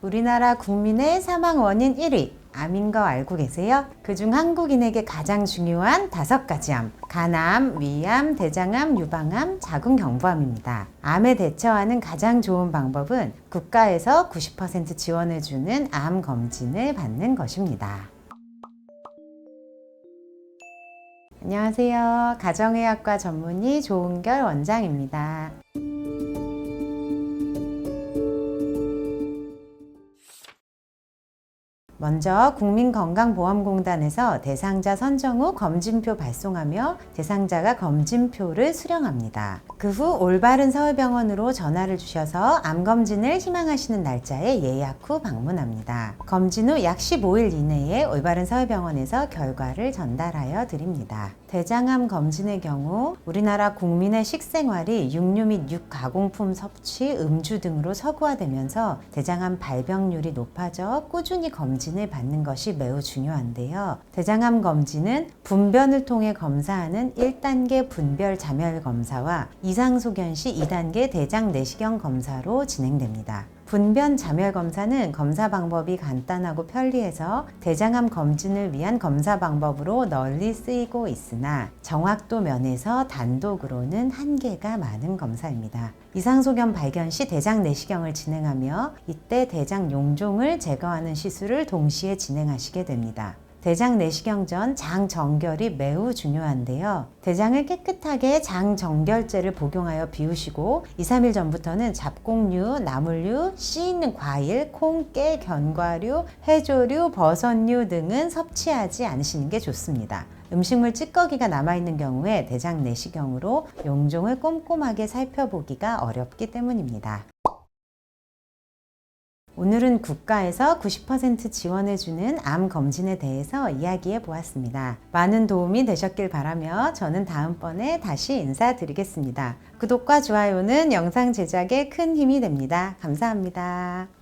우리나라 국민의 사망 원인 1위. 암인 거 알고 계세요? 그중 한국인에게 가장 중요한 다섯 가지 암. 간암, 위암, 대장암, 유방암, 자궁경부암입니다. 암에 대처하는 가장 좋은 방법은 국가에서 90% 지원해주는 암 검진을 받는 것입니다. 안녕하세요. 가정의학과 전문의 조은결 원장입니다. 먼저 국민건강보험공단에서 대상자 선정 후 검진표 발송하며 대상자가 검진표를 수령합니다. 그 후 올바른 서울병원으로 전화를 주셔서 암검진을 희망하시는 날짜에 예약 후 방문합니다. 검진 후 약 15일 이내에 올바른 서울병원에서 결과를 전달하여 드립니다. 대장암 검진의 경우 우리나라 국민의 식생활이 육류 및 육가공품 섭취, 음주 등으로 서구화되면서 대장암 발병률이 높아져 꾸준히 검진 을 받는 것이 매우 중요한데요. 대장암 검진은 분변을 통해 검사하는 1단계 분별 자멸 검사와 이상소견 시 2단계 대장 내시경 검사로 진행됩니다. 분변 자멸 검사는 검사 방법이 간단하고 편리해서 대장암 검진을 위한 검사 방법으로 널리 쓰이고 있으나 정확도 면에서 단독으로는 한계가 많은 검사입니다. 이상소견 발견 시 대장 내시경을 진행하며 이때 대장 용종을 제거하는 시술을 동시에 진행하시게 됩니다. 대장 내시경 전 장 정결이 매우 중요한데요. 대장을 깨끗하게 장 정결제를 복용하여 비우시고 2, 3일 전부터는 잡곡류, 나물류, 씨 있는 과일, 콩, 깨, 견과류, 해조류, 버섯류 등은 섭취하지 않으시는 게 좋습니다. 음식물 찌꺼기가 남아있는 경우에 대장 내시경으로 용종을 꼼꼼하게 살펴보기가 어렵기 때문입니다. 오늘은 국가에서 90% 지원해주는 암 검진에 대해서 이야기해 보았습니다. 많은 도움이 되셨길 바라며 저는 다음번에 다시 인사드리겠습니다. 구독과 좋아요는 영상 제작에 큰 힘이 됩니다. 감사합니다.